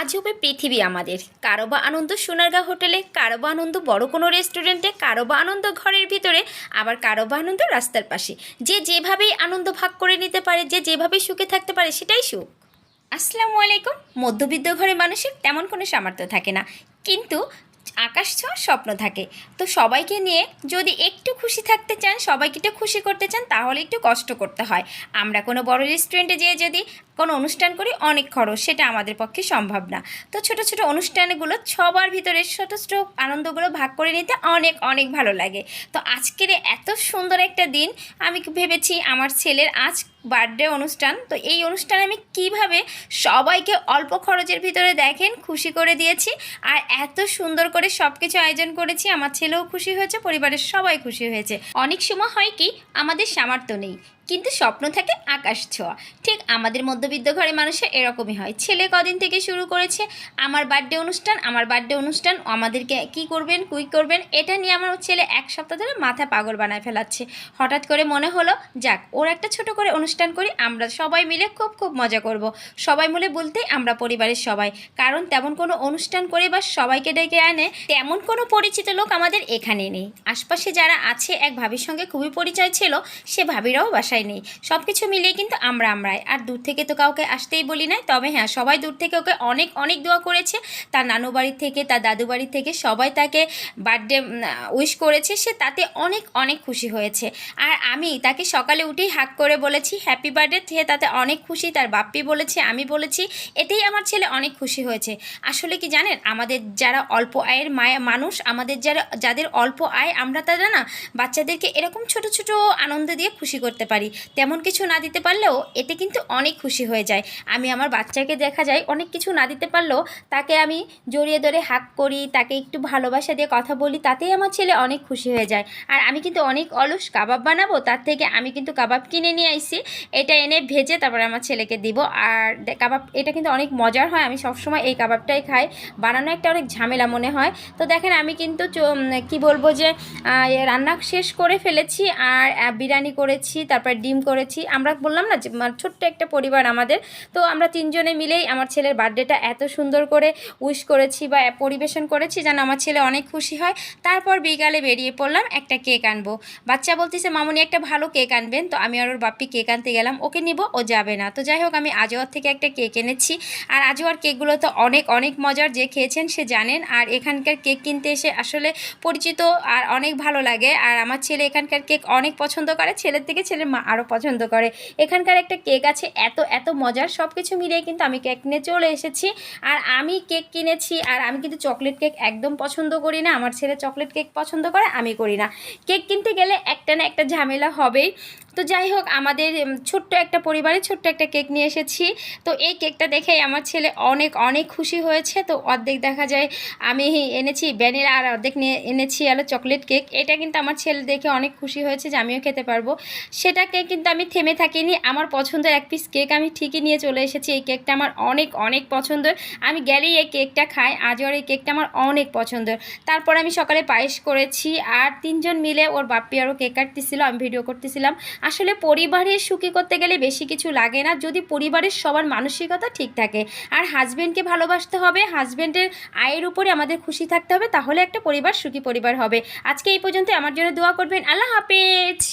আজ হবে পৃথিবী আমাদের। কারও বা আনন্দ সোনারগা হোটেলে, কারও বা আনন্দ বড় কোনো রেস্টুরেন্টে, কারও বা আনন্দ ঘরের ভিতরে, আবার কারও বা আনন্দ রাস্তার পাশে। যে যেভাবেই আনন্দ ভাগ করে নিতে পারে, যে যেভাবেই সুখে থাকতে পারে, সেটাই সুখ। আসসালামু আলাইকুম। মধ্যবিত্ত ঘরের মানুষের তেমন কোনো সামর্থ্য থাকে না। কিন্তু আকাশ ছোঁয়ার স্বপ্ন থাকে। তো সবাইকে নিয়ে যদি একটু খুশি থাকতে চান, সবাইকে একটু খুশি করতে চান, তাহলে একটু কষ্ট করতে হয়। আমরা কোনো বড় রেস্টুরেন্টে যেয়ে যদি কোনো অনুষ্ঠান করি, অনেক খরচ, সেটা আমাদের পক্ষে সম্ভব না। তো ছোট ছোট অনুষ্ঠানগুলো সবার ভিতরে ছোট ছোট আনন্দগুলো ভাগ করে নিতে অনেক অনেক ভালো লাগে। তো আজকের এত সুন্দর একটা দিন, আমি ভেবেছি আমার ছেলের আজ বার্থডে অনুষ্ঠান। তো এই অনুষ্ঠানে আমি কীভাবে সবাইকে অল্প খরচের ভিতরে দেখেন, খুশি করে দিয়েছি আর এত সুন্দর করে সব কিছু আয়োজন করেছি, আমার ছেলেও খুশি হয়েছে, পরিবারের সবাই খুশি হয়েছে। অনেক সময় হয় কি, আমাদের সামর্থ্য নেই। কিন্তু স্বপ্ন থাকে আকাশ ছোঁয়া। ঠিক আমাদের মধ্যবিত্ত ঘরে মানুষের এরকমই হয়। ছেলে কদিন থেকে শুরু করেছে, আমার বার্থডে অনুষ্ঠান, আমার বার্থডে অনুষ্ঠান, আমাদেরকে কি করবেন কুই করবেন, এটা নিয়ে আমার ছেলে এক সপ্তাহ ধরে মাথা পাগল বানায় ফেলাচ্ছে। হঠাৎ করে মনে হলো, যাক, ওর একটা ছোট করে অনুষ্ঠান করি, আমরা সবাই মিলে খুব খুব মজা করব। সবাই মিলে বলতে আমরা পরিবারের সবাই। কারণ তেমন কোনো অনুষ্ঠান করে বা সবাইকে ডেকে আনে, তেমন কোনো পরিচিত লোক আমাদের এখানে নেই। আশপাশে যারা আছে, এক ভাবির সঙ্গে খুবই পরিচয় ছিল, সে ভাবিরাও বাসায় নেই। সব কিছু মিলিয়ে কিন্তু আমরা আমরাই। আর দূর থেকে তো কাউকে আসতেই বলি নাই। তবে হ্যাঁ সবাই দূর থেকে ওকে অনেক অনেক দোয়া করেছে। তার নানু বাড়ি থেকে, তার দাদু বাড়ি থেকে সবাই তাকে বার্থডে উইশ করেছে। সে তাতে অনেক অনেক খুশি হয়েছে। আর আমি তাকে সকালে উঠেই হাক করে বলেছি হ্যাপি বার্থডে সে তাতে অনেক খুশি। তার বাপ্পি বলেছে, আমি বলেছি, এতেই আমার ছেলে অনেক খুশি হয়েছে। আসলে কি জানেন, আমাদের যারা অল্প আয়ের মায়া, মানুষ, আমাদের যারা, যাদের অল্প আয়, আমরা তারা না বাচ্চাদেরকে এরকম ছোট ছোট আনন্দ দিয়ে খুশি করতে পারি। তেমন কিছু না দিতে পারলেও এতে কিন্তু অনেক খুশি হয়ে যায়। আমি আমার বাচ্চাকে দেখা যায় অনেক কিছু না দিতে পারলেও তাকে আমি জড়িয়ে ধরে হাক করি, তাকে একটু ভালোবাসা দিয়ে কথা বলি, তাতেই আমার ছেলে অনেক খুশি হয়ে যায়। আর আমি কিন্তু অনেক অলস কাবাব বানাবো, তার থেকে আমি কিন্তু কাবাব কিনে নিয়ে আইসি। এটা এনে ভেজে তারপরে আমার ছেলেকে দিব। আর কাবাব, এটা কিন্তু অনেক মজার হয়। আমি সবসময় এই কাবাবটাই খাই। বানানো একটা অনেক ঝামেলা মনে হয়। তো দেখেন আমি কিন্তু কি বলব যে রান্না শেষ করে ফেলেছি। আর বিরিয়ানি করেছি, তারপর ডিম করেছি। আমরা বললাম না যে ছোট্ট একটা পরিবার আমাদের। তো আমরা তিনজনে মিলেই আমার ছেলের বার্থডেটা এত সুন্দর করে উইশ করেছি বা পরিবেশন করেছি যেন আমার ছেলে অনেক খুশি হয়। তারপর বিকালে বেরিয়ে পড়লাম, একটা কেক আনব। বাচ্চা বলতেছে, মামুনি, একটা ভালো কেক আনবেন। তো আমি আর ওর বাপ্পি কেক আনতে গেলাম, ওকে নিব, ও যাবে না। তো যাই হোক, আমি আজোয়ার থেকে একটা কেক এনেছি। আর আজোয়ার কেকগুলো তো অনেক অনেক মজার, যে খেয়েছেন সে জানেন। আর এখানকার কেক কিনতে এসে আসলে পরিচিত আর অনেক ভালো লাগে। আর আমার ছেলে এখানকার কেক অনেক পছন্দ করে। ছেলের থেকে ছেলের মা আরও পছন্দ করে। এখানকার একটা কেক আছে, এত এত মজার সব কিছু মিলিয়ে কিন্তু আমি কেক নিয়ে চলে এসেছি। আর আমি কেক কিনেছি, আর আমি কিন্তু চকলেট কেক একদম পছন্দ করি না, আমার ছেলে চকলেট কেক পছন্দ করে, আমি করি না। কেক কিনতে গেলে একটা না একটা ঝামেলা হবেই। তো যাই হোক, আমাদের ছোট্ট একটা পরিবারে ছোট্ট একটা কেক নিয়ে এসেছি। তো এই কেকটা দেখেই আমার ছেলে অনেক অনেক খুশি হয়েছে। তো অর্ধেক দেখা যায় আমি এনেছি, ভ্যানিলা আর অর্ধেক নিয়ে এনেছি আলো চকলেট কেক। এটা কিন্তু আমার ছেলে দেখে অনেক খুশি হয়েছে যে আমিও খেতে পারব। সেটাকে কিন্তু আমি থেমে থাকিনি। আমার পছন্দের এক পিস কেক আমি ঠিকই নিয়ে চলে এসেছি। এই কেকটা আমার অনেক অনেক পছন্দের। আমি গেলেই এই কেকটা খাই। আজ আর এই কেকটা আমার অনেক পছন্দের। তারপর আমি সকালে পায়েস করেছি আর তিনজন মিলে ওর বাপ্পি আরও কেক কাটতেছিল, আমি ভিডিও করতেছিলাম। আসলে পরিবারের সুখী করতে গেলে বেশি কিছু লাগে না। যদি পরিবারের সবার মানসিকতা ঠিক থাকে। আর হাজব্যান্ডকে ভালোবাসতে হবে। হাজব্যান্ডের আয়ের উপরে আমাদের খুশি থাকতে হবে। তাহলে একটা পরিবার সুখী পরিবার হবে। আজকে এই পর্যন্ত আমার জন্য দোয়া করবেন। আল্লাহ হাফেজ।